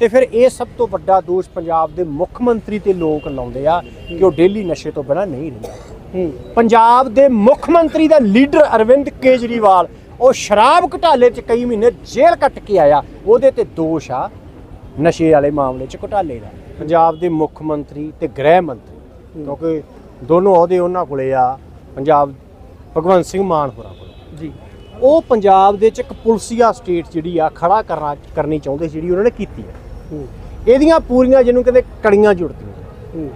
ਤੇ ਫਿਰ ਇਹ ਸਭ ਤੋਂ ਵੱਡਾ ਦੋਸ਼ ਪੰਜਾਬ ਦੇ ਮੁੱਖ ਮੰਤਰੀ ਤੇ ਲੋਕ ਲਾਉਂਦੇ ਆ ਕਿ ਉਹ ਡੇਲੀ ਨਸ਼ੇ ਤੋਂ ਬਿਨਾਂ ਨਹੀਂ ਰਹਿੰਦਾ। ਪੰਜਾਬ ਦੇ ਮੁੱਖ ਮੰਤਰੀ ਦਾ ਲੀਡਰ ਅਰਵਿੰਦ ਕੇਜਰੀਵਾਲ ਉਹ ਸ਼ਰਾਬ ਘੁਟਾਲੇ 'ਚ ਕਈ ਮਹੀਨੇ ਜੇਲ੍ਹ ਕੱਟ ਕੇ ਆਇਆ। ਉਹਦੇ ਤੇ ਦੋਸ਼ ਆ ਨਸ਼ੇ ਵਾਲੇ ਮਾਮਲੇ 'ਚ ਘੁਟਾਲੇ ਦਾ। ਪੰਜਾਬ ਦੇ ਮੁੱਖ ਮੰਤਰੀ ਤੇ ਗ੍ਰਹਿ ਮੰਤਰੀ ਕਿਉਂਕਿ ਦੋਨੋਂ ਅਹੁਦੇ ਉਹਨਾਂ ਕੋਲੇ ਆ। ਪੰਜਾਬ ਭਗਵੰਤ ਸਿੰਘ ਮਾਨ ਹੋਰਾਂ ਕੋਲੇ। ਜੀ। ਉਹ ਪੰਜਾਬ ਦੇ ਚ ਇੱਕ ਪੁਲਸੀਆ ਸਟੇਟ ਜਿਹੜੀ ਆ ਖੜਾ ਕਰਨਾ ਕਰਨੀ ਚਾਹੁੰਦੇ ਸੀ ਜਿਹੜੀ ਉਹਨਾਂ ਨੇ ਕੀਤੀ ਹੈ। ਇਹਦੀਆਂ ਪੂਰੀਆਂ ਜਿਹਨੂੰ ਕਹਿੰਦੇ ਕੜੀਆਂ ਜੁੜਦੀਆਂ।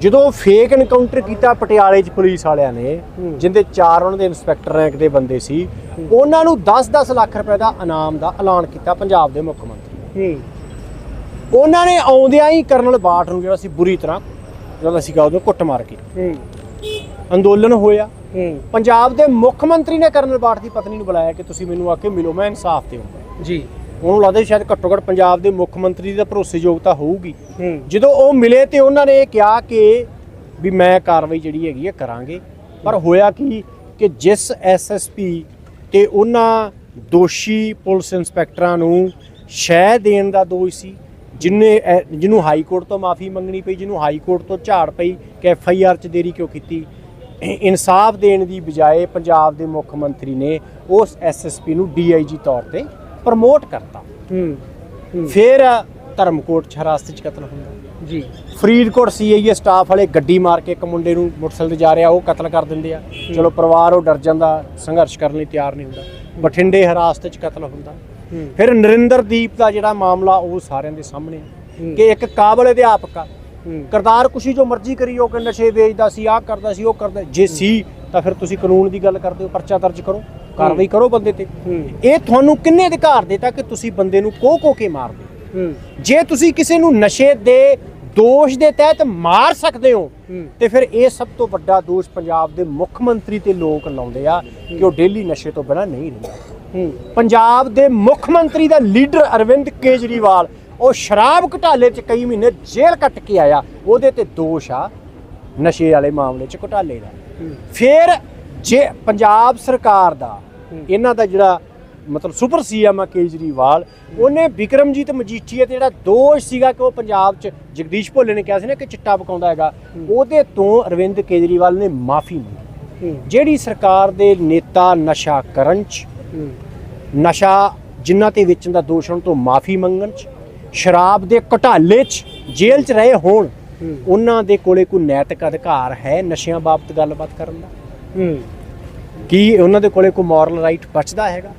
ਜਦੋਂ ਫੇਕ ਐਨਕਾਊਂਟਰ ਕੀਤਾ ਪਟਿਆਲੇ 'ਚ ਪੁਲਿਸ ਵਾਲਿਆਂ ਨੇ ਜਿੰਦੇ ਚਾਰ ਉਹਨਾਂ ਦੇ ਇੰਸਪੈਕਟਰ ਰੈਂਕ ਦੇ ਬੰਦੇ ਸੀ ਉਹਨਾਂ ਨੂੰ 10-10 ਲੱਖ ਰੁਪਏ ਦਾ ਇਨਾਮ ਦਾ ਐਲਾਨ ਕੀਤਾ ਪੰਜਾਬ ਦੇ ਮੁੱਖ ਮੰਤਰੀ। ਉਹਨਾਂ ਨੇ ਆਉਂਦਿਆਂ ਹੀ ਕਰਨਲ ਬਾਠ ਨੂੰ ਜਿਹੜਾ ਸੀ ਬੁਰੀ ਤਰ੍ਹਾਂ ਜਦੋਂ ਅਸੀਂ ਕਹਾਂ ਉਹਨੂੰ ਕੁੱਟ ਮਾਰ ਕੇ ਅੰਦੋਲਨ ਹੋਇਆ। ਪੰਜਾਬ ਦੇ ਮੁੱਖ ਮੰਤਰੀ ਨੇ ਕਰਨਲ ਬਾਠ ਦੀ ਪਤਨੀ ਨੂੰ ਬੁਲਾਇਆ ਕਿ ਤੁਸੀਂ ਮੈਨੂੰ ਆ ਕੇ ਮਿਲੋ ਮੈਂ ਇਨਸਾਫ ਦੇਵਾਂਗਾ। ਜੀ। ਉਹਨੂੰ ਲੱਗਦਾ ਸ਼ਾਇਦ ਘੱਟੋ ਘੱਟ ਪੰਜਾਬ ਦੇ ਮੁੱਖ ਮੰਤਰੀ ਦੀ ਤਾਂ ਭਰੋਸੇਯੋਗਤਾ ਹੋਊਗੀ। ਜਦੋਂ ਉਹ ਮਿਲੇ ਤੇ ਉਹਨਾਂ ਨੇ ਇਹ ਕਿਹਾ ਕਿ ਵੀ ਮੈਂ ਕਾਰਵਾਈ ਜਿਹੜੀ ਹੈਗੀ ਹੈ ਕਰਾਂਗੇ। ਪਰ ਹੋਇਆ ਕੀ ਕਿ ਜਿਸ ਐਸਐਸਪੀ ਤੇ ਉਹਨਾਂ ਦੋਸ਼ੀ ਪੁਲਿਸ ਇੰਸਪੈਕਟਰਾਂ ਨੂੰ ਸ਼ਹਿ ਦੇਣ ਦਾ ਦੋਸ਼ ਸੀ ਜਿਨੇ ਜਿਹਨੂੰ ਹਾਈ ਕੋਰਟ ਤੋਂ ਮਾਫੀ ਮੰਗਣੀ ਪਈ ਜਿਹਨੂੰ ਹਾਈ ਕੋਰਟ ਤੋਂ ਝਾੜ ਪਈ ਕਿ ਐਫ ਆਈ ਆਰ ਚ ਦੇਰੀ ਕਿਉਂ ਕੀਤੀ ਇਨਸਾਫ ਦੇਣ ਦੀ ਬਜਾਏ ਪੰਜਾਬ ਦੇ ਮੁੱਖ ਮੰਤਰੀ ਨੇ ਉਸ ਐਸਐਸਪੀ ਨੂੰ ਡੀਆਈਜੀ ਤੌਰ ਤੇ ਪ੍ਰਮੋਟ ਕਰਤਾ। ਫਿਰ ਧਰਮਕੋਟ ਚ ਹਿਰਾਸਤ ਚ ਕਤਲ ਹੁੰਦਾ। ਜੀ। ਫਰੀਦਕੋਟ ਸੀਆਈਏ ਸਟਾਫ ਵਾਲੇ ਗੱਡੀ ਮਾਰ ਕੇ ਇੱਕ ਮੁੰਡੇ ਨੂੰ ਮੋਟਰਸਾਈਕਲ ਤੇ ਜਾ ਰਿਹਾ ਉਹ ਕਤਲ ਕਰ ਦਿੰਦੇ ਆ। ਚਲੋ ਪਰਿਵਾਰ ਉਹ ਡਰ ਜਾਂਦਾ ਸੰਘਰਸ਼ ਕਰਨ ਲਈ ਤਿਆਰ ਨਹੀਂ ਹੁੰਦਾ। ਬਠਿੰਡੇ ਹਿਰਾਸਤ 'ਚ ਕਤਲ ਹੁੰਦਾ। ਫਿਰ ਨਰਿੰਦਰਦੀਪ ਦਾ ਜਿਹੜਾ ਮਾਮਲਾ ਉਹ ਸਾਰਿਆਂ ਦੇ ਸਾਹਮਣੇ ਕਿ ਇੱਕ ਕਾਬਲ ਅਧਿਆਪਕ ਆ ਕਰਤਾਰ ਕੁਸ਼ੀ ਜੋ ਮਰਜ਼ੀ ਕਰੀ ਉਹ ਕਿ ਨਸ਼ੇ ਵੇਚਦਾ ਸੀ ਆਹ ਕਰਦਾ ਸੀ ਉਹ ਕਰਦਾ ਜੇ ਸੀ ਤਾਂ ਫਿਰ ਤੁਸੀਂ ਕਾਨੂੰਨ ਦੀ ਗੱਲ ਕਰਦੇ ਹੋ ਪਰਚਾ ਦਰਜ ਕਰੋ ਕਾਰਵਾਈ ਕਰੋ ਬੰਦੇ ਤੇ। ਇਹ ਤੁਹਾਨੂੰ ਕਿੰਨੇ ਅਧਿਕਾਰ ਦਿੱਤਾ ਕਿ ਤੁਸੀਂ ਬੰਦੇ ਨੂੰ ਕੋ ਕੋ ਕੇ ਮਾਰਦੇ ਜੇ ਤੁਸੀਂ ਕਿਸੇ ਨੂੰ ਨਸ਼ੇ ਦੇ ਦੋਸ਼ ਦੇ ਤਹਿਤ ਮਾਰ ਸਕਦੇ ਹੋ ਤੇ ਫਿਰ ਇਹ ਸਭ ਤੋਂ ਵੱਡਾ ਦੋਸ਼ ਪੰਜਾਬ ਦੇ ਮੁੱਖ ਮੰਤਰੀ ਤੇ ਲੋਕ ਲਾਉਂਦੇ ਆ ਕਿ ਉਹ ਡੇਲੀ ਨਸ਼ੇ ਤੋਂ ਬਿਨਾਂ ਨਹੀਂ ਰਹਿੰਦਾ। ਪੰਜਾਬ ਦੇ ਮੁੱਖ ਮੰਤਰੀ ਦਾ ਲੀਡਰ ਅਰਵਿੰਦ ਕੇਜਰੀਵਾਲ ਉਹ ਸ਼ਰਾਬ ਘੁਟਾਲੇ 'ਚ ਕਈ ਮਹੀਨੇ ਜੇਲ੍ਹ ਕੱਟ ਕੇ ਆਇਆ। ਉਹਦੇ ਤੇ ਦੋਸ਼ ਆ ਨਸ਼ੇ ਵਾਲੇ ਮਾਮਲੇ 'ਚ ਘੁਟਾਲੇ ਦਾ। ਫਿਰ ਜੇ ਪੰਜਾਬ ਸਰਕਾਰ ਦਾ ਇਹਨਾਂ ਦਾ ਜਿਹੜਾ ਮਤਲਬ ਸੁਪਰ ਸੀਐਮ ਆ ਕੇਜਰੀਵਾਲ ਉਹਨੇ ਵਿਕਰਮਜੀਤ ਮਜੀਠੀਆ ਤੇ ਜਿਹੜਾ ਦੋਸ਼ ਸੀਗਾ ਕਿ ਉਹ ਪੰਜਾਬ 'ਚ ਜਗਦੀਸ਼ ਭੋਲੇ ਨੇ ਕਿਹਾ ਸੀ ਨਾ ਕਿ ਚਿੱਟਾ ਪਕਾਉਂਦਾ ਹੈਗਾ ਉਹਦੇ ਤੋਂ ਅਰਵਿੰਦ ਕੇਜਰੀਵਾਲ ਨੇ ਮਾਫੀ ਮੰਗੀ। ਜਿਹੜੀ ਸਰਕਾਰ ਦੇ ਨੇਤਾ ਨਸ਼ਾ ਕਰਨ 'ਚ ਨਸ਼ਾ ਜਿਨ੍ਹਾਂ ਤੇ ਵੇਚਣ ਦਾ ਦੋਸ਼ ਹੋਣ ਤੋਂ ਮਾਫੀ ਮੰਗਣ 'ਚ ਸ਼ਰਾਬ ਦੇ ਘੁਟਾਲੇ 'ਚ ਜੇਲ੍ਹ 'ਚ ਰਹੇ ਹੋਣ ਉਹਨਾਂ ਦੇ ਕੋਲੇ ਕੋਈ ਨੈਤਿਕ ਅਧਿਕਾਰ ਹੈ ਨਸ਼ਿਆਂ ਬਾਬਤ ਗੱਲਬਾਤ ਕਰਨ ਦਾ? ਕੀ ਉਹਨਾਂ ਦੇ ਕੋਲੇ ਕੋਈ ਮੋਰਲ ਰਾਈਟ ਬਚਦਾ ਹੈਗਾ।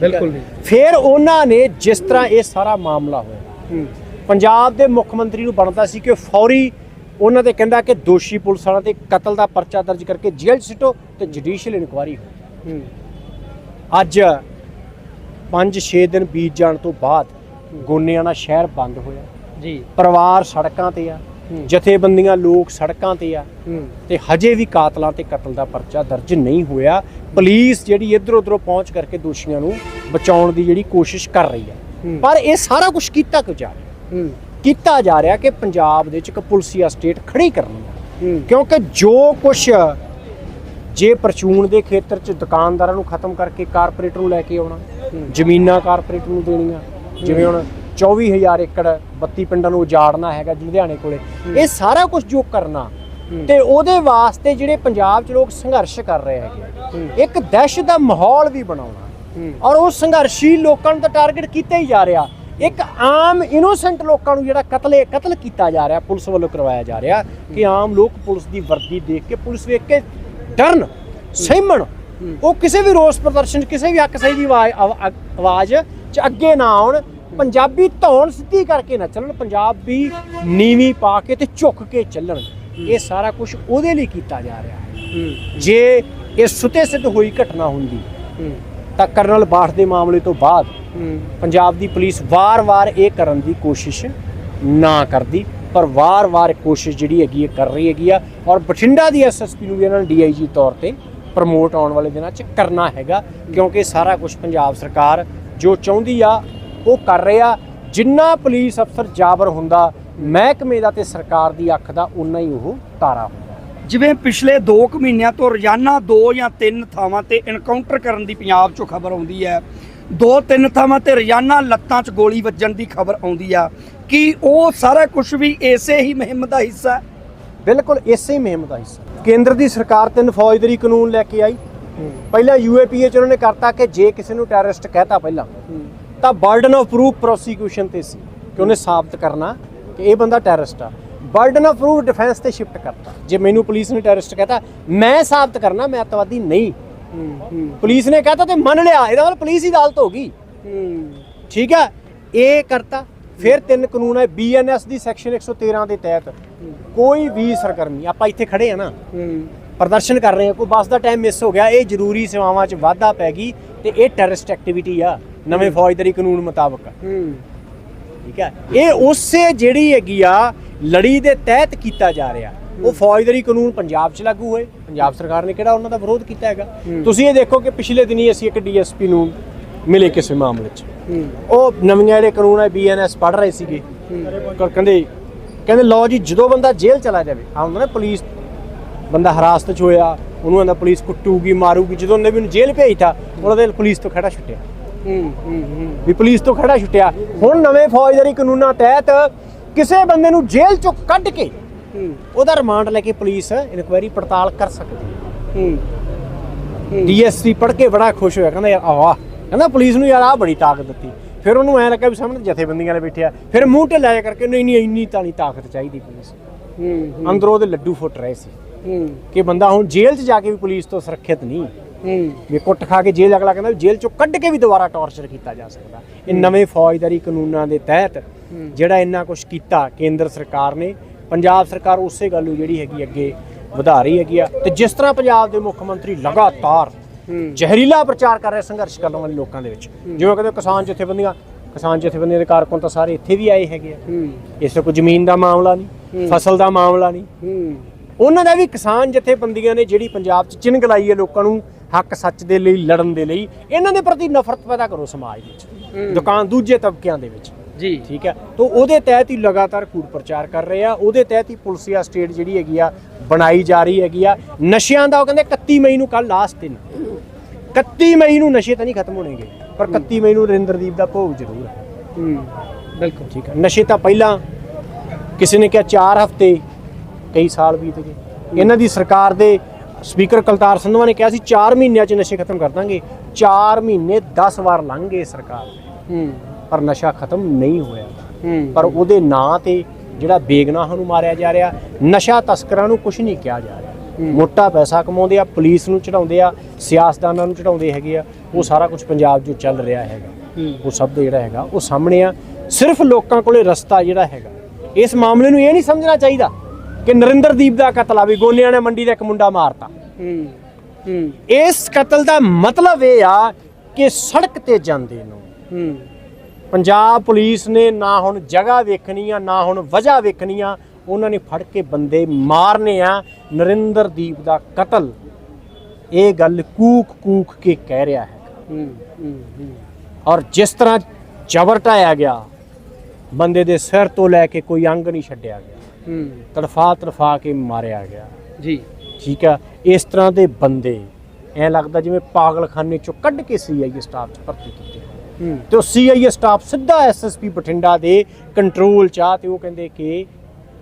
ਬਿਲਕੁਲ ਨਹੀਂ। ਫਿਰ ਉਹਨਾਂ ਨੇ ਜਿਸ ਤਰ੍ਹਾਂ ਇਹ ਸਾਰਾ ਮਾਮਲਾ ਹੋਇਆ ਪੰਜਾਬ ਦੇ ਮੁੱਖ ਮੰਤਰੀ ਨੂੰ ਬਣਦਾ ਸੀ ਕਿ ਫੌਰੀ ਉਹਨਾਂ ਤੇ ਕਹਿੰਦਾ ਕਿ ਦੋਸ਼ੀ ਪੁਲਿਸ ਵਾਲਿਆਂ ਤੇ ਕਤਲ ਦਾ ਪਰਚਾ ਦਰਜ ਕਰਕੇ ਜੇਲ੍ਹ 'ਚ ਸਿੱਟੋ ਤੇ ਜੁਡੀਸ਼ੀਅਲ ਇਨਕੁਆਰੀ ਹੋ। ਅੱਜ 5-6 ਦਿਨ ਬੀਤ ਜਾਣ ਤੋਂ ਬਾਅਦ ਗੋਨਿਆਣਾ ਸ਼ਹਿਰ ਬੰਦ ਹੋਇਆ। ਜੀ। ਪਰਿਵਾਰ ਸੜਕਾਂ ਤੇ ਆ ਜਥੇਬੰਦੀਆਂ ਲੋਕ ਸੜਕਾਂ ਤੇ ਆ ਤੇ ਹਜੇ ਵੀ ਕਾਤਲਾਂ ਤੇ ਕਤਲ ਦਾ ਪਰਚਾ ਦਰਜ ਨਹੀਂ ਹੋਇਆ। ਪੁਲਿਸ ਜਿਹੜੀ ਇੱਧਰ ਉੱਧਰੋਂ ਪਹੁੰਚ ਕਰਕੇ ਦੋਸ਼ੀਆਂ ਨੂੰ ਬਚਾਉਣ ਦੀ ਜਿਹੜੀ ਕੋਸ਼ਿਸ਼ ਕਰ ਰਹੀ ਹੈ। ਪਰ ਇਹ ਸਾਰਾ ਕੁਝ ਕੀਤਾ ਕਿਉਂ ਜਾ ਰਿਹਾ? ਕੀਤਾ ਜਾ ਰਿਹਾ ਕਿ ਪੰਜਾਬ ਦੇ ਵਿੱਚ ਇੱਕ ਪੁਲਸੀਆ ਸਟੇਟ ਖੜੀ ਕਰਨੀ ਹੈ। ਕਿਉਂਕਿ ਜੋ ਕੁਝ ਜੇ ਪ੍ਰਚੂਨ ਦੇ ਖੇਤਰ 'ਚ ਦੁਕਾਨਦਾਰਾਂ ਨੂੰ ਖਤਮ ਕਰਕੇ ਕਾਰਪੋਰੇਟਰ ਨੂੰ ਲੈ ਕੇ ਆਉਣਾ ਜ਼ਮੀਨਾਂ ਕਾਰਪੋਰੇਟਰ ਨੂੰ ਦੇਣੀਆਂ ਜਿਵੇਂ ਹੁਣ 24000 ਏਕੜ 32 ਪਿੰਡਾਂ ਨੂੰ ਉਜਾੜਨਾ ਹੈਗਾ ਲੁਧਿਆਣੇ ਕੋਲੇ ਇਹ ਸਾਰਾ ਕੁਝ ਜੋ ਕਰਨਾ ਤੇ ਉਹਦੇ ਵਾਸਤੇ ਜਿਹੜੇ ਪੰਜਾਬ 'ਚ ਲੋਕ ਸੰਘਰਸ਼ ਕਰ ਰਹੇ ਹੈਗੇ ਇੱਕ ਦਹਿਸ਼ਤ ਦਾ ਮਾਹੌਲ ਵੀ ਬਣਾਉਣਾ। ਔਰ ਉਹ ਸੰਘਰਸ਼ੀ ਲੋਕਾਂ ਨੂੰ ਤਾਂ ਟਾਰਗੇਟ ਕੀਤਾ ਹੀ ਜਾ ਰਿਹਾ। ਇੱਕ ਆਮ ਇਨੋਸੈਂਟ ਲੋਕਾਂ ਨੂੰ ਜਿਹੜਾ ਕਤਲੇ ਕਤਲ ਕੀਤਾ ਜਾ ਰਿਹਾ ਪੁਲਿਸ ਵੱਲੋਂ ਕਰਵਾਇਆ ਜਾ ਰਿਹਾ ਕਿ ਆਮ ਲੋਕ ਪੁਲਿਸ ਦੀ ਵਰਦੀ ਦੇਖ ਕੇ ਪੁਲਿਸ ਵੇਖ ਕੇ ਡਰਨ ਸਹਿਮਣ। ਉਹ ਕਿਸੇ ਵੀ ਰੋਸ ਪ੍ਰਦਰਸ਼ਨ ਕਿਸੇ ਵੀ ਹੱਕ ਸਹੀ ਦੀ ਆਵਾਜ਼ ਆਵਾ- ਆਵਾਜ਼ ਚ ਅੱਗੇ ਨਾ ਆਉਣ ਪੰਜਾਬੀ ਧੌਣ ਸਿੱਧੀ ਕਰਕੇ ਨਾ ਚੱਲਣ ਪੰਜਾਬੀ ਨੀਵੀਂ ਪਾ ਕੇ ਤੇ ਝੁੱਕ ਕੇ ਚੱਲਣ। ਇਹ ਸਾਰਾ ਕੁਝ ਉਹਦੇ ਲਈ ਕੀਤਾ ਜਾ ਰਿਹਾ ਹੈ। ਜੇ ਇਹ ਸੁਤੇ ਸਿੱਧ ਹੋਈ ਘਟਨਾ ਹੁੰਦੀ ਤਾਂ ਕਰਨਲ ਬਾਠ ਦੇ ਮਾਮਲੇ ਤੋਂ ਬਾਅਦ ਪੰਜਾਬ ਦੀ ਪੁਲਿਸ ਵਾਰ-ਵਾਰ ਇਹ ਕਰਨ ਦੀ ਕੋਸ਼ਿਸ਼ ਨਾ ਕਰਦੀ ਪਰ ਵਾਰ-ਵਾਰ ਕੋਸ਼ਿਸ਼ ਜਿਹੜੀ ਹੈਗੀ ਹੈ ਕਰ ਰਹੀ ਹੈਗੀ ਆ। ਔਰ ਬਠਿੰਡਾ ਦੀ ਐਸਐਸਪੀ ਨੂੰ ਵੀ ਇਹਨਾਂ ਨੇ ਡੀਆਈਜੀ ਤੌਰ ਤੇ ਪ੍ਰਮੋਟ ਆਉਣ ਵਾਲੇ ਦਿਨਾਂ 'ਚ ਕਰਨਾ ਹੈਗਾ ਕਿਉਂਕਿ ਸਾਰਾ ਕੁਝ ਪੰਜਾਬ ਸਰਕਾਰ ਜੋ ਚਾਹੁੰਦੀ ਆ ਉਹ ਕਰ ਰਹੇ ਜਿੰਨਾ ਪੁਲਿਸ ਅਫਸਰ ਜਾਬਰ ਹੁੰਦਾ ਮਹਿਕਮੇ ਦਾ ਤੇ ਸਰਕਾਰ ਦੀ ਅੱਖ ਦਾ ਉਨਾ ਹੀ ਉਹ ਤਾਰਾ ਹੁੰਦਾ। ਜਿਵੇਂ ਪਿਛਲੇ 2 ਕੁ ਮਹੀਨਿਆਂ ਤੋਂ ਰੋਜ਼ਾਨਾ ਦੋ ਜਾਂ ਤਿੰਨ ਥਾਵਾਂ ਤੇ ਐਨਕਾਊਂਟਰ ਕਰਨ ਦੀ ਪੰਜਾਬ 'ਚੋਂ ਖਬਰ ਆਉਂਦੀ ਹੈ। ਦੋ ਤਿੰਨ ਥਾਵਾਂ ਤੇ ਰੋਜ਼ਾਨਾ ਲੱਤਾਂ 'ਚ ਗੋਲੀ ਵੱਜਣ ਦੀ ਖਬਰ ਆਉਂਦੀ ਆ। ਕੀ ਉਹ ਸਾਰਾ ਕੁਝ ਵੀ ਇਸੇ ਹੀ ਮੁਹਿੰਮ ਦਾ ਹਿੱਸਾ ਹੈ? ਬਿਲਕੁਲ ਇਸੇ ਹੀ ਮੁਹਿੰਮ ਦਾ ਹਿੱਸਾ। ਕੇਂਦਰ ਦੀ ਸਰਕਾਰ ਤਿੰਨ ਫੌਜਦਾਰੀ ਕਾਨੂੰਨ ਲੈ ਕੇ ਆਈ। ਪਹਿਲਾਂ ਯੂਏਪੀਏ ਚ ਉਹਨਾਂ ਨੇ ਕਰਤਾ ਕਿ ਜੇ ਕਿਸੇ ਨੂੰ ਟੈਰਰਿਸਟ ਕਹਿਤਾ ਪਹਿਲਾਂ, ਤਾਂ ਬਰਡਨ ਆਫ ਪ੍ਰੂਫ ਪ੍ਰੋਸੀਕਿਊਸ਼ਨ ਤੇ ਸੀ ਕਿ ਉਹਨੇ ਸਾਬਤ ਕਰਨਾ ਕਿ ਇਹ ਬੰਦਾ ਟੈਰਰਿਸਟ ਆ। ਬਰਡਨ ਆਫ ਪ੍ਰੂਫ ਡਿਫੈਂਸ ਤੇ ਸ਼ਿਫਟ ਕਰਤਾ। ਜੇ ਮੈਨੂੰ ਪੁਲਿਸ ਨੇ ਟੈਰਰਿਸਟ ਕਹਤਾ, ਮੈਂ ਸਾਬਤ ਕਰਨਾ, ਮੈਂ ਅੱਤਵਾਦੀ ਨਹੀਂ। ਪੁਲਿਸ ਨੇ ਕਹਤਾ ਤੇ ਮੰਨ ਲਿਆ, ਇਹਦਾ ਮਤਲਬ ਪੁਲਿਸ ਹੀ ਅਦਾਲਤ ਹੋ ਗਈ। ਠੀਕ ਹੈ ਇਹ ਕਰਤਾ। ਫਿਰ ਤਿੰਨ ਕਾਨੂੰਨ ਹੈ ਬੀਐਨਐਸ ਦੀ ਸੈਕਸ਼ਨ 113 ਦੇ ਤਹਿਤ। ਕੋਈ ਵੀ ਸਰਗਰਮੀ, ਆਪਾਂ ਇੱਥੇ ਖੜੇ ਆ ਨਾ। ਪ੍ਰਦਰਸ਼ਨ ਕਰ ਰਹੇ ਆ ਕੋਈ ਬੱਸ ਦਾ ਟਾਈਮ ਮਿਸ ਹੋ ਗਿਆ ਇਹ ਜ਼ਰੂਰੀ ਸੇਵਾਵਾਂ 'ਚ ਵਾਧਾ ਪੈ ਗਈ ਤੇ ਇਹ ਟੈਰਰਿਸਟ ਐਕਟੀਵਿਟੀ ਆ ਨਵੇਂ ਫੌਜਦਾਰੀ ਕਾਨੂੰਨ ਮੁਤਾਬਕ। ਠੀਕ ਹੈ? ਇਹ ਉਸੇ ਜਿਹੜੀ ਹੈਗੀ ਆ ਲੜੀ ਦੇ ਤਹਿਤ ਕੀਤਾ ਜਾ ਰਿਹਾ। ਉਹ ਫੌਜਦਾਰੀ ਕਾਨੂੰਨ ਪੰਜਾਬ 'ਚ ਲਾਗੂ ਹੋਏ। ਪੰਜਾਬ ਸਰਕਾਰ ਨੇ ਕਿਹੜਾ ਉਹਨਾਂ ਦਾ ਵਿਰੋਧ ਕੀਤਾ ਹੈਗਾ? ਤੁਸੀਂ ਇਹ ਦੇਖੋ ਕਿ ਪਿਛਲੇ ਦਿਨੀ ਅਸੀਂ ਇੱਕ ਡੀਐਸਪੀ ਨੂੰ ਮਿਲੇ ਕਿਸੇ ਮਾਮਲੇ 'ਚ। ਉਹ ਨਵੀਆਂ ਜਿਹੜੇ ਕਾਨੂੰਨ ਹੈ ਬੀਐਨਐਸ ਪੜ੍ਹ ਰਹੇ ਸੀਗੇ। ਕਹਿੰਦੇ ਕਹਿੰਦੇ ਲਓ ਜੀ ਜਦੋਂ ਬੰਦਾ ਜੇਲ੍ਹ ਚਲਾ ਜਾਵੇ ਆ ਹੁੰਦਾ ਨਾ ਪੁਲਿਸ ਬੰਦਾ ਹਰਾਸਤ 'ਚ ਹੋਇਆ ਉਹਨੂੰ ਆਂਦਾ ਪੁਲਿਸ ਕੁੱਟੂਗੀ ਮਾਰੂਗੀ ਜਦੋਂ ਉਹਨੇ ਵੀ ਉਹਨੂੰ ਜੇਲ੍ਹ ਭੇਜਤਾ ਉਹਨਾਂ ਦੇ ਪੁਲਿਸ ਤੋਂ ਖੜਾ ਛੁੱਟਿਆ। ਵੀ ਪੁਲਿਸ ਤੋਂ ਖੜਾ ਛੁੱਟਿਆ। ਹੁਣ ਨਵੇਂ ਫੌਜਦਾਰੀ ਕਾਨੂੰਨਾਂ ਤਹਿਤ ਕਿਸੇ ਬੰਦੇ ਨੂੰ ਜੇਲ੍ਹ ਚੋਂ ਕੱਢ ਕੇ ਉਹਦਾ ਰਿਮਾਂਡ ਲੈ ਕੇ ਪੁਲਿਸ ਇਨਕੁਆਇਰੀ ਪੜਤਾਲ ਕਰ ਸਕਦੀ ਹੈ। ਡੀਐਸਪੀ ਪੜ੍ਹ ਕੇ ਬੜਾ ਖੁਸ਼ ਹੋਇਆ ਕਹਿੰਦਾ ਯਾਰ ਆਹ ਕਹਿੰਦਾ ਪੁਲਿਸ ਨੂੰ ਯਾਰ ਆ ਬੜੀ ਤਾਕਤ ਦਿੱਤੀ। ਫਿਰ ਉਹਨੂੰ ਐ ਲੱਗਾ ਵੀ ਸਾਹਮਣੇ ਜਥੇਬੰਦੀਆਂ ਵਾਲੇ ਬੈਠੇ ਆ। ਫਿਰ ਮੂੰਹ ਢਿੱਲਾ ਜਿਹਾ ਕਰਕੇ ਨਹੀਂ ਨਹੀਂ ਇੰਨੀ ਤਾਂ ਨਹੀਂ ਤਾਕਤ ਚਾਹੀਦੀ ਪੁਲਿਸ ਅੰਦਰੋਂ ਉਹਦੇ ਲੱਡੂ ਫੁੱਟ ਰਹੇ ਸੀ। ਕਿ ਬੰਦਾ ਹੁਣ ਜੇਲ੍ਹ 'ਚ ਜਾ ਕੇ ਵੀ ਪੁਲਿਸ ਤੋਂ ਸੁਰੱਖਿਅਤ ਨਹੀਂ। ਵੀ ਕੁੱਟ ਖਾ ਕੇ ਜੇਲ੍ਹ ਅਗਲਾ ਕਹਿੰਦਾ ਜੇਲ੍ਹ 'ਚੋਂ ਕੱਢ ਕੇ ਵੀ ਦੁਬਾਰਾ ਟੌਰਚਰ ਕੀਤਾ ਜਾ ਸਕਦਾ। ਇਹ ਨਵੇਂ ਫੌਜਦਾਰੀ ਕਾਨੂੰਨਾਂ ਦੇ ਤਹਿਤ ਜਿਹੜਾ ਇੰਨਾ ਕੁਝ ਕੀਤਾ ਕੇਂਦਰ ਸਰਕਾਰ ਨੇ ਪੰਜਾਬ ਸਰਕਾਰ ਉਸੇ ਗੱਲ ਨੂੰ ਜਿਹੜੀ ਹੈਗੀ ਅੱਗੇ ਵਧਾ ਰਹੀ ਹੈਗੀ ਆ। ਤੇ ਜਿਸ ਤਰ੍ਹਾਂ ਪੰਜਾਬ ਦੇ ਮੁੱਖ ਮੰਤਰੀ ਲਗਾਤਾਰ ਜ਼ਹਿਰੀਲਾ ਪ੍ਰਚਾਰ ਕਰ ਰਹੇ ਸੰਘਰਸ਼ ਕਰਨ ਵਾਲੇ ਲੋਕਾਂ ਦੇ ਵਿੱਚ। ਜਿਵੇਂ ਕਹਿੰਦੇ ਕਿਸਾਨ ਜਥੇਬੰਦੀਆਂ ਕਿਸਾਨ ਜਥੇਬੰਦੀਆਂ ਦੇ ਕਾਰਕੁਨ ਤਾਂ ਸਾਰੇ ਇੱਥੇ ਵੀ ਆਏ ਹੈਗੇ ਆ। ਇਸ ਕੋਈ ਜ਼ਮੀਨ ਦਾ ਮਾਮਲਾ ਨਹੀਂ ਫਸਲ ਦਾ ਮਾਮਲਾ ਨਹੀਂ। ਉਹਨਾਂ ਦਾ ਵੀ ਕਿਸਾਨ ਜਥੇਬੰਦੀਆਂ ਨੇ ਜਿਹੜੀ ਪੰਜਾਬ 'ਚ ਚਿੰਨ੍ਹ ਲਾਈ ਹੈ ਲੋਕਾਂ ਨੂੰ ਹੱਕ ਸੱਚ ਦੇ ਲਈ ਲੜਨ ਦੇ ਲਈ ਇਹਨਾਂ ਦੇ ਪ੍ਰਤੀ ਨਫ਼ਰਤ ਪੈਦਾ ਕਰੋ ਸਮਾਜ ਵਿੱਚ ਦੁਕਾਨ ਦੂਜੇ ਤਬਕਿਆਂ ਦੇ ਵਿੱਚ। ਜੀ। ਠੀਕ ਹੈ? ਤੋਂ ਉਹਦੇ ਤਹਿਤ ਹੀ ਲਗਾਤਾਰ ਕੂੜ ਪ੍ਰਚਾਰ ਕਰ ਰਹੇ ਆ ਉਹਦੇ ਤਹਿਤ ਹੀ ਪੁਲਸੀਆ ਸਟੇਟ ਜਿਹੜੀ ਹੈਗੀ ਆ ਬਣਾਈ ਜਾ ਰਹੀ ਹੈਗੀ ਆ। ਨਸ਼ਿਆਂ ਦਾ ਉਹ ਕਹਿੰਦੇ 31 ਮਈ ਨੂੰ ਕੱਲ ਲਾਸਟ ਦਿਨ। 31 ਮਈ ਨੂੰ ਨਸ਼ੇ ਤਾਂ ਨਹੀਂ ਖਤਮ ਹੋਣਗੇ ਪਰ 31 ਮਈ ਨੂੰ ਨਰਿੰਦਰਦੀਪ ਦਾ ਭੋਗ ਜ਼ਰੂਰ ਹੈ। ਬਿਲਕੁਲ। ਠੀਕ ਹੈ? ਨਸ਼ੇ ਤਾਂ ਪਹਿਲਾਂ ਕਿਸੇ ਨੇ ਕਿਹਾ 4 ਹਫ਼ਤੇ ਕਈ ਸਾਲ ਬੀਤ ਗਏ। ਇਹਨਾਂ ਦੀ ਸਰਕਾਰ ਦੇ ਸਪੀਕਰ ਕਲਤਾਰ ਸੰਧਵਾ ਨੇ ਕਿਹਾ ਸੀ 4 ਮਹੀਨਿਆਂ 'ਚ ਨਸ਼ੇ ਖਤਮ ਕਰ ਦਾਂਗੇ। 4 ਮਹੀਨੇ 10 ਵਾਰ ਲੰਘ ਗਏ ਸਰਕਾਰ ਦੇ। ਪਰ ਨਸ਼ਾ ਖਤਮ ਨਹੀਂ ਹੋਇਆ। ਪਰ ਉਹਦੇ ਨਾਂ ਤੇ ਜਿਹੜਾ ਬੇਗਨਾਹਾਂ ਨੂੰ ਮਾਰਿਆ ਜਾ ਰਿਹਾ ਨਸ਼ਾ ਤਸਕਰਾਂ ਨੂੰ ਕੁਝ ਨਹੀਂ ਕਿਹਾ ਜਾ ਰਿਹਾ। ਮੋਟਾ ਪੈਸਾ ਕਮਾਉਂਦੇ ਆ ਪੁਲਿਸ ਨੂੰ ਚੜਾਉਂਦੇ ਆ ਸਿਆਸਤਦਾਨਾਂ ਨੂੰ ਚੜਾਉਂਦੇ ਹੈਗੇ ਆ। ਉਹ ਸਾਰਾ ਕੁਝ ਪੰਜਾਬ 'ਚ ਚੱਲ ਰਿਹਾ ਹੈਗਾ। ਉਹ ਸਭ ਦਾ ਜਿਹੜਾ ਹੈਗਾ ਉਹ ਸਾਹਮਣੇ ਆ। ਸਿਰਫ ਲੋਕਾਂ ਕੋਲੇ ਰਸਤਾ ਜਿਹੜਾ ਹੈਗਾ ਇਸ ਮਾਮਲੇ ਨੂੰ ਇਹ ਨਹੀਂ ਸਮਝਣਾ ਚਾਹੀਦਾ ਕਿ ਨਰਿੰਦਰਦੀਪ ਦਾ ਕਤਲ ਆ ਵੀ ਗੋਨਿਆਂ ਨੇ ਮੰਡੀ ਦਾ ਇੱਕ ਮੁੰਡਾ ਮਾਰਤਾ। ਇਸ ਕਤਲ ਦਾ ਮਤਲਬ ਇਹ ਆ ਕਿ ਸੜਕ ਤੇ ਜਾਂਦੇ ਨੂੰ। ਪੰਜਾਬ ਪੁਲਿਸ ਨੇ ਨਾ ਹੁਣ ਜਗ੍ਹਾ ਵੇਖਣੀ ਆ ਨਾ ਹੁਣ ਵਜ੍ਹਾ ਵੇਖਣੀ ਆ ਉਹਨਾਂ ਨੇ ਫੜ ਕੇ ਬੰਦੇ ਮਾਰਨੇ ਆ। ਨਰਿੰਦਰਦੀਪ ਦਾ ਕਤਲ ਇਹ ਗੱਲ ਕੂਕ ਕੂਕ ਕੇ ਕਹਿ ਰਿਹਾ ਹੈ। ਔਰ ਜਿਸ ਤਰ੍ਹਾਂ ਜ਼ਬਰ ਢਾਇਆ ਗਿਆ ਬੰਦੇ ਦੇ ਸਿਰ ਤੋਂ ਲੈ ਕੇ ਕੋਈ ਅੰਗ ਨਹੀਂ ਛੱਡਿਆ ਗਿਆ। ਤੜਫਾ ਤੜਫਾ ਕੇ ਮਾਰਿਆ ਗਿਆ। ਜੀ। ਠੀਕ ਆ? ਇਸ ਤਰ੍ਹਾਂ ਦੇ ਬੰਦੇ ਐ ਲੱਗਦਾ ਜਿਵੇਂ ਪਾਗਲਖਾਨੇ ਚੋਂ ਕੱਢ ਕੇ ਸੀਆਈਏ ਸਟਾਫ 'ਚ ਭਰਤੀ ਕੀਤੇ। ਤੇ ਉਹ ਸੀਆਈਏ ਸਟਾਫ ਸਿੱਧਾ ਐਸਐਸਪੀ ਬਠਿੰਡਾ ਦੇ ਕੰਟਰੋਲ 'ਚ ਆ ਤੇ ਉਹ ਕਹਿੰਦੇ ਕਿ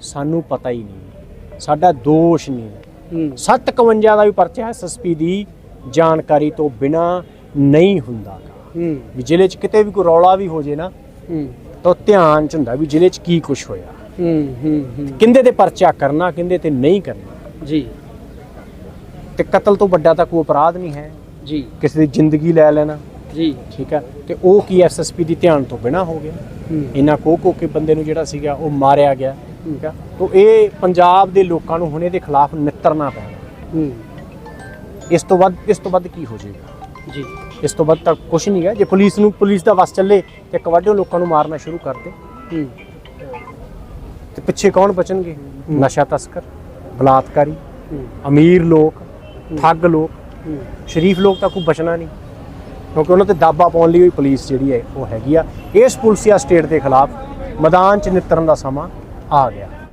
ਸਾਨੂੰ ਪਤਾ ਹੀ ਨਹੀਂ ਸਾਡਾ ਦੋਸ਼ ਨਹੀਂ। 751 ਦਾ ਵੀ ਪਰਚਾ ਐਸਐਸਪੀ ਦੀ ਜਾਣਕਾਰੀ ਤੋਂ ਬਿਨਾ ਨਹੀਂ ਹੁੰਦਾ। ਵੀ ਜ਼ਿਲ੍ਹੇ 'ਚ ਕਿਤੇ ਵੀ ਕੋਈ ਰੌਲਾ ਵੀ ਹੋ ਜੇ ਨਾ ਤਾਂ ਧਿਆਨ 'ਚ ਹੁੰਦਾ ਵੀ ਜ਼ਿਲ੍ਹੇ 'ਚ ਕੀ ਕੁਝ ਹੋਇਆ। ਕਿੰਦੇ ਤੇ ਪਰਚਾ ਕਰਨਾ ਕਿੰਦੇ ਤੇ ਨਹੀਂ ਕਰਨਾ? ਜੀ। ਤੇ ਕਤਲ ਤੋਂ ਵੱਡਾ ਤਾਂ ਕੋਈ ਅਪਰਾਧ ਨਹੀਂ ਹੈ। ਜੀ। ਕਿਸੇ ਦੀ ਜ਼ਿੰਦਗੀ ਲੈ ਲੈਣਾ। ਜੀ। ਠੀਕ ਹੈ। ਤੇ ਉਹ ਕੀ ਐਸਐਸਪੀ ਦੀ ਧਿਆਨ ਤੋਂ ਬਿਨਾ ਹੋ ਗਿਆ। ਇਹਨਾਂ ਕੋ ਕੋ ਕੇ ਬੰਦੇ ਨੂੰ ਜਿਹੜਾ ਸੀਗਾ ਉਹ ਮਾਰਿਆ ਗਿਆ। ਠੀਕ ਹੈ। ਤੋਂ ਇਹ ਪੰਜਾਬ ਦੇ ਲੋਕਾਂ ਨੂੰ ਹੁਣ ਇਹਦੇ ਖਿਲਾਫ ਨਿੱਤਰਨਾ ਪੈਣਾ। ਇਸ ਤੋਂ ਵੱਧ ਇਸ ਤੋਂ ਵੱਧ ਕੀ ਹੋ ਜਾਏਗਾ? ਜੀ। ਇਸ ਤੋਂ ਵੱਧ ਤਾਂ ਕੁਝ ਨਹੀਂ ਹੈ। ਜੇ ਪੁਲਿਸ ਨੂੰ ਪੁਲਿਸ ਦਾ ਵਸ ਚੱਲੇ ਤੇ ਕਵਾਡੋ ਲੋਕਾਂ ਨੂੰ ਮਾਰਨਾ ਸ਼ੁਰੂ ਕਰ ਦੇ। ਤੇ ਪਿੱਛੇ ਕੌਣ ਬਚਣਗੇ? ਨਸ਼ਾ ਤਸਕਰ, ਬਲਾਤਕਾਰੀ, ਅਮੀਰ ਲੋਕ, ਠੱਗ ਲੋਕ। ਸ਼ਰੀਫ ਲੋਕ ਤਾਂ ਕੋਈ ਬਚਣਾ ਨਹੀਂ। ਕਿਉਂਕਿ ਉਹਨਾਂ ਤੇ ਦਾਬਾ ਪਾਉਣ ਲਈ ਵੀ ਪੁਲਿਸ ਜਿਹੜੀ ਹੈ, ਉਹ ਹੈਗੀ ਆ। ਇਸ ਪੁਲਸੀਆ ਸਟੇਟ ਦੇ ਖਿਲਾਫ ਮੈਦਾਨ 'ਚ ਨਿੱਤਰਨ ਦਾ ਸਮਾਂ ਆ ਗਿਆ।